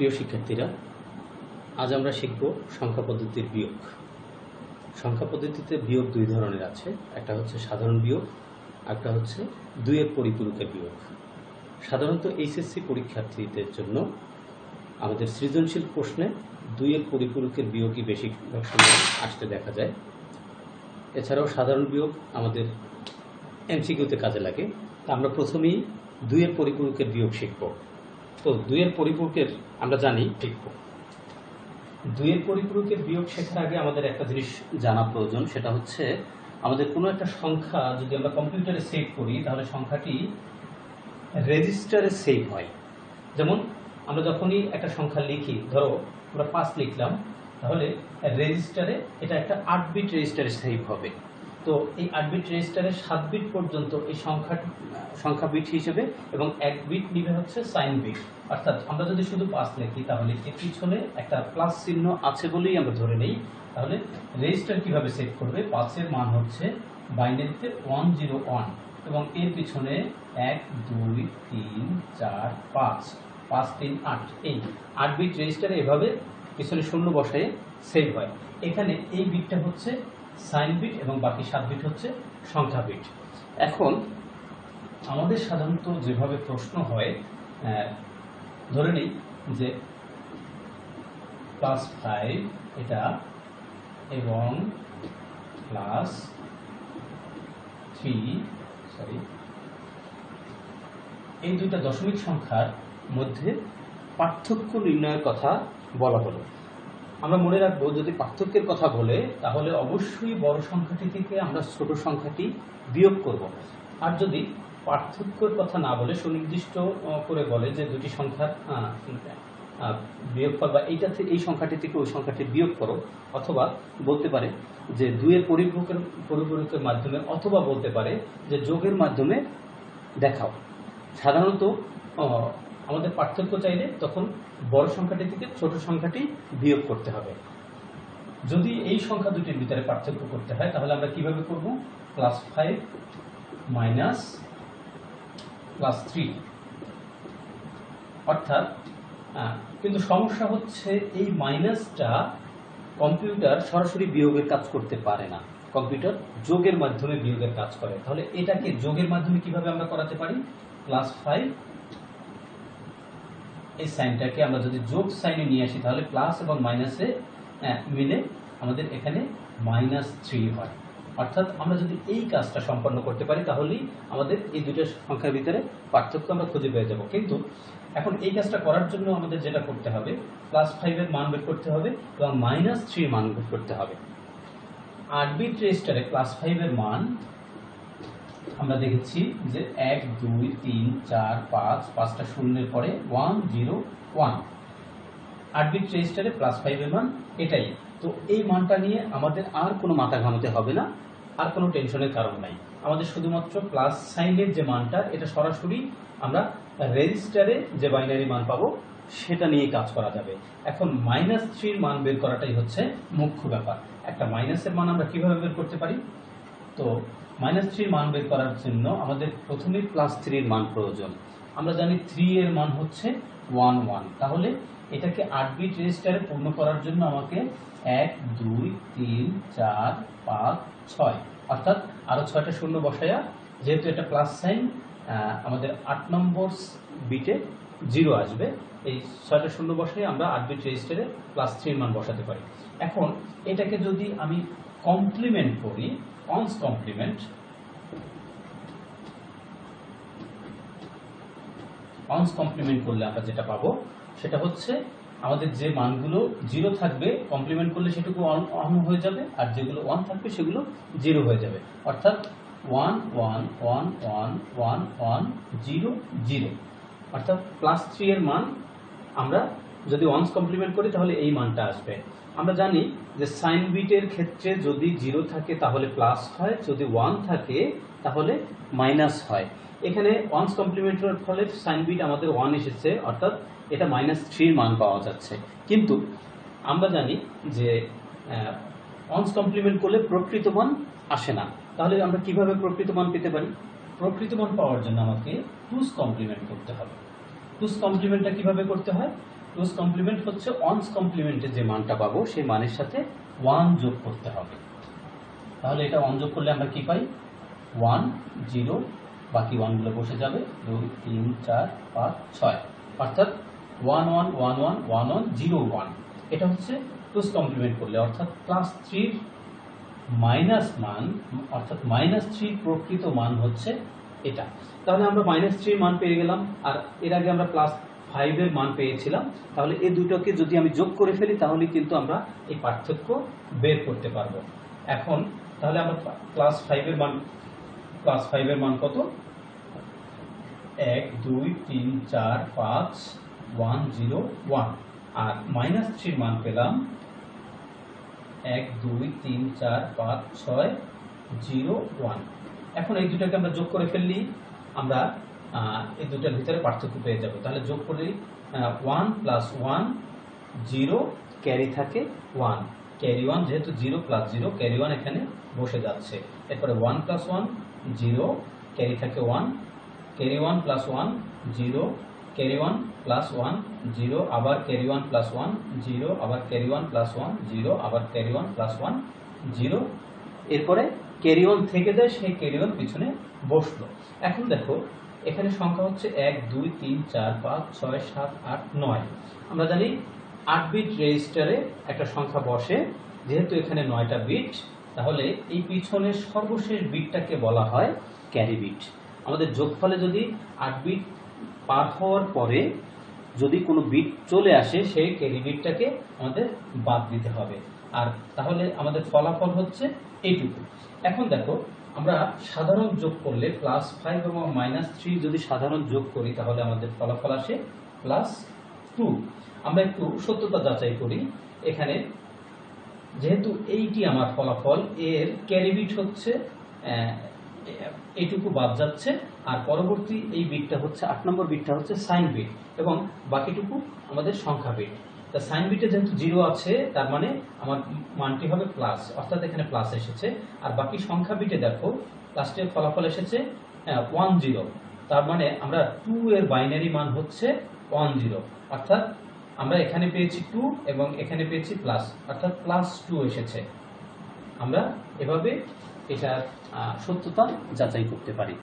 প্রিয় শিক্ষার্থীরা, আজ আমরা শিখব সংখ্যা পদ্ধতির বিয়োগ। সংখ্যা পদ্ধতিতে বিয়োগ দুই ধরনের আছে। একটা হচ্ছে সাধারণ বিয়োগ, একটা হচ্ছে দুইয়ের পরিপূরকের বিয়োগ। সাধারণত এইচএসসি পরীক্ষার্থীদের জন্য আমাদের সৃজনশীল প্রশ্নে দুইয়ের পরিপূরকের বিয়োগই বেশিরভাগ সময় আসতে দেখা যায়। এছাড়াও সাধারণ বিয়োগ আমাদের এমসিকিউতে কাজে লাগে। তা আমরা প্রথমেই দুইয়ের পরিপূরকের বিয়োগ শিখব। তো দুইয়ের পরিপূরকের আমরা জানি শিখব দুইয়ের পরিপূরকের বিয়োগ শেখার আগে আমাদের একটা জিনিস জানা প্রয়োজন সেটা হচ্ছে আমাদের কোনো একটা সংখ্যা যদি আমরা কম্পিউটারে সেভ করি তাহলে সংখ্যাটি রেজিস্টারে সেভ হয়। যেমন আমরা যখনই একটা সংখ্যা লিখি ধরো আমরা পাঁচ লিখলাম তাহলে রেজিস্টারে এটা একটা আট বিট রেজিস্টারে সেভ হবে। তো এই আট বিট রেজিস্টারে সাত বিট পর্যন্ত এই সংখ্যা সংখ্যা বিট হিসেবে এবং এক বিট নিবে হচ্ছে সাইন বিট অর্থাৎ আমরা যদি শুধু পাঁচ লিখি, তাহলে এর পিছনে একটা প্লাস চিহ্ন আছে বলেই আমরা ধরে নেই। তাহলে রেজিস্টার কীভাবে সেভ করবে? পাঁচের মান হচ্ছে বাইনারিতে ওয়ান জিরো ওয়ান এবং এর পিছনে এক, দুই, তিন, চার, পাঁচ পাঁচ, তিন, আট। এই আট বিট রেজিস্টারে এভাবে পিছনে শূন্য বসায় সেভ হয়। এখানে এই বিটটা হচ্ছে সাইন বিট এবং বাকি সাত বিট হচ্ছে সংখ্যা বিট। এখন আমাদের সাধারণত যেভাবে প্রশ্ন হয় ধরে নিই যে প্লাস ফাইভ এটা এবং প্লাস থ্রি সরি এই দুইটা দশমিক সংখ্যার মধ্যে পার্থক্য নির্ণয়ের কথা বলা হলো। আমরা মনে রাখব যদি পার্থক্যের কথা বলে তাহলে অবশ্যই বড় সংখ্যাটি থেকে আমরা ছোট সংখ্যাটি বিয়োগ করব। আর যদি পার্থক্যের কথা না বলে সুনির্দিষ্ট করে বলে যে দুটি আহ, আহ, বিয়োগফল বা এইটা এই সংখ্যাটি থেকে ওই সংখ্যাটি বিয়োগ করো অথবা বলতে পারে যে দুইয়ের পরিপূরকের পরিপূরকের মাধ্যমে অথবা বলতে পারে যে যোগের মাধ্যমে দেখাও। সাধারণত আমাদের পার্থক্য চাইলে তখন বড় সংখ্যাটি থেকে ছোট সংখ্যাটি বিয়োগ করতে হবে। যদি এই সংখ্যা দুটির ভিতরে পার্থক্য করতে হয়, তাহলে আমরা কীভাবে করব? Plus five minus plus three অর্থাৎ কিন্তু সমস্যা হচ্ছে এই মাইনাসটা কম্পিউটার সরাসরি বিয়োগের কাজ করতে পারে না। কম্পিউটার যোগের মাধ্যমে বিয়োগের কাজ করে। তাহলে এটাকে যোগের মাধ্যমে কীভাবে আমরা করাতে পারি? প্লাস ফাইভ এই সাইনটাকে আমরা যদি যোগ সাইনে নিয়ে আসি, তাহলে প্লাস এবং মাইনাসে মিলে আমাদের এখানে মাইনাস থ্রি হয়। অর্থাৎ আমরা যদি এই কাজটা সম্পন্ন করতে পারি, তাহলেই আমাদের এই দুটো সংখ্যার ভিতরে পার্থক্য আমরা খুঁজে পেয়ে যাব। কিন্তু এখন এই কাজটা করার জন্য আমাদের যেটা করতে হবে প্লাস ফাইভের মান বের করতে হবে এবং মাইনাস থ্রির মান বের করতে হবে। আট বিট রেজিস্টারে প্লাস ফাইভের মান আমরা দেখেছি যে এক, দুই, তিন, চার, পাঁচ, পাঁচটা শূন্যের পরে ওয়ান, জিরো, ওয়ান। আট বিট রেজিস্টারে প্লাস ফাইভের মান এটাই। তো এই মানটা নিয়ে আমাদের আর কোনো মাথা ঘামাতে হবে না, আর কোনো টেনশনের কারণ নাই। আমাদের শুধুমাত্র প্লাস সাইনের যে মানটা, এটা সরাসরি আমরা রেজিস্টারে যে বাইনারি মান পাবো, সেটা নিয়ে কাজ করা যাবে। এখন মাইনাস থ্রির মান বের করাটাই হচ্ছে মুখ্য ব্যাপার। একটা মাইনাসের মান আমরা কীভাবে বের করতে পারি? তো মাইনাস থ্রির মান বের করার জন্য আমাদের প্রথমেই প্লাস থ্রির মান প্রয়োজন। আমরা জানি থ্রি এর মান হচ্ছে ওয়ান ওয়ান তাহলে এটাকে আট বিট রেজিস্টারে পূর্ণ করার জন্য আমাকে এক, দুই, তিন, চার, পাঁচ, ছয়। অর্থাৎ আরও ছয়টা শূন্য বসায়া, যেহেতু এটা প্লাস সাইন আমাদের আট নম্বর বিটে জিরো আসবে। এই ছয়টা শূন্য বসাই আমরা আট বিট রেজিস্টারে প্লাস থ্রির মান বসাতে পারি। এখন এটাকে যদি আমি কমপ্লিমেন্ট করি অনস কমপ্লিমেন্ট অনস কমপ্লিমেন্ট করলে আমরা যেটা পাবো, সেটা হচ্ছে আমাদের যে মানগুলো জিরো থাকবে কমপ্লিমেন্ট করলে সেটুকু অন হয়ে যাবে, আর যেগুলো ওয়ান থাকবে সেগুলো জিরো হয়ে যাবে। অর্থাৎ one one one one one one zero zero অর্থাৎ প্লাস থ্রি এর মান আমরা যদি ওয়ান্স কমপ্লিমেন্ট করি, তাহলে এই মানটা আসবে। আমরা জানি যে সাইন বিটের ক্ষেত্রে যদি জিরো থাকে, তাহলে প্লাস হয়। যদি ওয়ান থাকে, তাহলে মাইনাস হয়। এখানে ওয়ান্স কমপ্লিমেন্টের ফলে সাইন বিট আমাদের ওয়ান এসেছে, অর্থাৎ এটা মাইনাস থ্রির মান পাওয়া যাচ্ছে। কিন্তু আমরা জানি যে ওয়ান্স কমপ্লিমেন্ট করলে প্রকৃত মান আসে না। তাহলে আমরা কীভাবে প্রকৃত মান পেতে পারি? প্রকৃত মান পাওয়ার জন্য আমাকে টুস কমপ্লিমেন্ট করতে হবে। টুস কমপ্লিমেন্টটা কীভাবে করতে হয়? টুস কমপ্লিমেন্ট হচ্ছে ওয়ান্স কমপ্লিমেন্টের যে মানটা পাবো, সেই মানের সাথে ওয়ান যোগ করতে হবে। তাহলে এটা ওয়ান যোগ করলে আমরা কি পাই? ওয়ান জিরো বাকি ওয়ানগুলো বসে যাবে। দুই, তিন, চার, পাঁচ, ছয়। অর্থাৎ one one one one one one zero one এটা হচ্ছে টুস কমপ্লিমেন্ট করলে, অর্থাৎ প্লাস থ্রির মাইনাস মান, অর্থাৎ মাইনাস থ্রির প্রকৃত মান হচ্ছে এটা। তাহলে আমরা মাইনাস থ্রির মান পেয়ে গেলাম। আর এর আগে আমরা প্লাস ফাইভের মান পেয়েছিলাম, তাহলে এই দুটোকে যদি আমি যোগ করে ফেলি, তাহলে কিন্তু আমরা এই পার্থক্য বের করতে পারব। এখন তাহলে আমরা ক্লাস ফাইভের মান ক্লাস ফাইভের মান কত? এক, দুই, তিন, চার, পাঁচ ওয়ান জিরো ওয়ান আর মাইনাস থ্রির মান পেলাম এক, দুই, তিন, চার, পাঁচ, ছয় জিরো ওয়ান এখন এই দুটাকে আমরা যোগ করে ফেললি, আমরা এই দুটার ভিতরে পার্থক্য পেয়ে যাব। তাহলে যোগ করলে one plus one zero carry থাকে ওয়ান ক্যারি ওয়ান যেহেতু zero plus zero carry one এখানে বসে যাচ্ছে। এরপরে one plus one zero carry থাকে one carry one plus one zero carry one plus one zero আবার carry one plus one zero আবার carry one plus one zero আবার carry one plus one zero এরপরে carry one থেকে যায় সেই carry one পিছনে বসল। এখন দেখো এখানে সংখ্যা হচ্ছে এক, দুই, তিন, চার, পাঁচ, ছয়, সাত, আট, নয়। আমরা জানি আট বিট রেজিস্টারে একটা সংখ্যা বসে। যেহেতু এখানে নয়টা বিট তাহলে এই পিছনের সর্বশেষ বিটটাকে বলা হয় ক্যারি বিট আমাদের যোগফলে যদি আট বিট পার হওয়ার পরে যদি কোনো বিট চলে আসে, সেই ক্যারি বিটটাকে আমাদের বাদ দিতে হবে। আর তাহলে আমাদের ফলাফল হচ্ছে এইটুকু। এখন দেখো আমরা সাধারণ যোগ করলে প্লাস ফাইভ এবং মাইনাস থ্রি যদি সাধারণ যোগ করি, তাহলে আমাদের ফলাফল আসে প্লাস টু আমরা একটু সত্যতা যাচাই করি। এখানে যেহেতু এইটি আমার ফলাফল, এর ক্যারিবিট হচ্ছে এইটুকু বাদ যাচ্ছে, আর পরবর্তী এই বিটটা হচ্ছে, আট নম্বর বিটটা হচ্ছে সাইন বিট এবং বাকিটুকু আমাদের সংখ্যা বিট তা সাইন বিটে যেহেতু জিরো আছে, তার মানে আমার মানটি হবে প্লাস অর্থাৎ এখানে প্লাস এসেছে। আর বাকি সংখ্যা বিটে দেখো লাস্টের ফলাফল এসেছে ওয়ান জিরো তার মানে আমরা টু এর বাইনারি মান হচ্ছে ওয়ান জিরো অর্থাৎ আমরা এখানে পেয়েছি টু এবং এখানে পেয়েছি প্লাস অর্থাৎ প্লাস টু এসেছে। আমরা এভাবে এটার সত্যতা যাচাই করতে পারি।